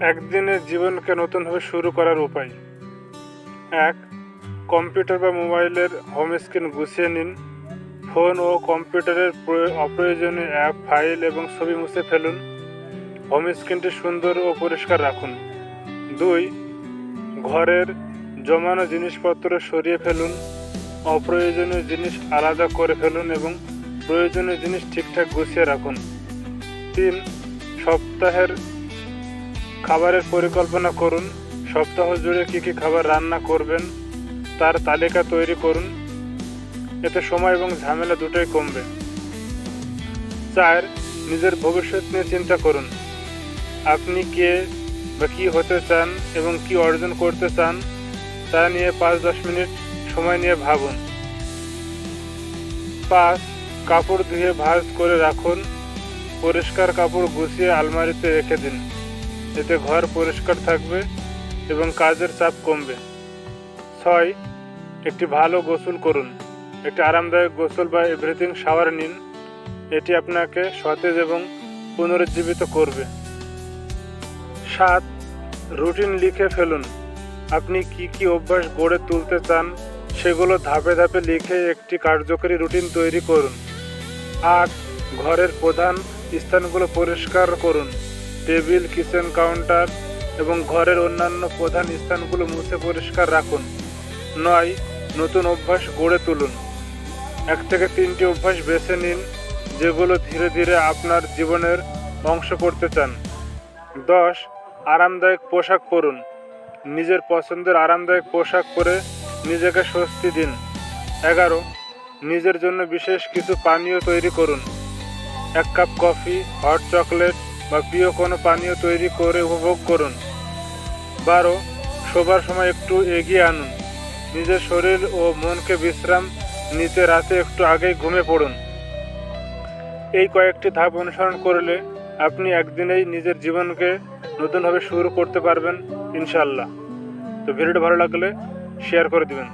একদিনের জীবনকে নতুনভাবে শুরু করার উপায়। এক, কম্পিউটার বা মোবাইলের হোম স্ক্রিন গুছিয়ে নিন। ফোন ও কম্পিউটারের প্রয়- অপ্রয়োজনীয় অ্যাপ ফাইল এবং ছবি মুছে ফেলুন। হোম স্ক্রিনটি সুন্দর ও পরিষ্কার রাখুন। দুই, ঘরের জমানো জিনিসপত্র সরিয়ে ফেলুন। অপ্রয়োজনীয় জিনিস আলাদা করে ফেলুন এবং প্রয়োজনীয় জিনিস ঠিকঠাক গুছিয়ে রাখুন। তিন, সপ্তাহের খাবারের পরিকল্পনা করুন। সপ্তাহ জুড়ে কী কী খাবার রান্না করবেন, তার তালিকা তৈরি করুন। এতে সময় এবং ঝামেলা দুটোই কমবে। চার, নিজের ভবিষ্যৎ নিয়ে চিন্তা করুন। আপনি কে বা কী হতে চান এবং কি অর্জন করতে চান, তা নিয়ে পাঁচ দশ মিনিট সময় নিয়ে ভাবুন। পাঁচ, কাপড় ধুয়ে ভাঁজ করে রাখুন। পরিষ্কার কাপড় গুছিয়ে আলমারিতে রেখে দিন। এতে ঘর পরিষ্কার থাকবে এবং কাজের চাপ কমবে। ছয়, একটি ভালো গোসল করুন। একটি আরামদায়ক গোসল বা এভরিথিং শাওয়ার নিন। এটি আপনাকে সতেজ এবং পুনরুজ্জীবিত করবে। সাত রুটিন লিখে ফেলুন। আপনি কি কি অভ্যাস গড়ে তুলতে চান সেগুলো ধাপে ধাপে লিখে একটি কার্যকরী রুটিন তৈরি করুন। আট, ঘরের প্রধান স্থানগুলো পরিষ্কার করুন। টেবিল, কিচেন কাউন্টার এবং ঘরের অন্যান্য প্রধান স্থানগুলো মুছে পরিষ্কার রাখুন। নয়, নতুন অভ্যাস গড়ে তুলুন। এক থেকে তিনটি অভ্যাস বেছে নিন, যেগুলো ধীরে ধীরে আপনার জীবনের অংশ করতে চান। দশ, আরামদায়ক পোশাক পরুন। নিজের পছন্দের আরামদায়ক পোশাক পরে নিজেকে স্বস্তি দিন। এগারো, নিজের জন্য বিশেষ কিছু পানীয় তৈরি করুন। এক কাপ কফি, হট চকলেট বা প্রিয় কোনো পানীয় তৈরি করে উপভোগ করুন। বারো, শোবার সময় একটু এগিয়ে আনুন। নিজের শরীর ও মনকে বিশ্রাম নিতে রাতে একটু আগেই ঘুমে পড়ুন। এই কয়েকটি ধাপ অনুসরণ করলে আপনি একদিনেই নিজের জীবনকে নতুনভাবে শুরু করতে পারবেন ইনশাল্লাহ তো ভিডিওটা ভালো লাগলে শেয়ার করে দিবেন।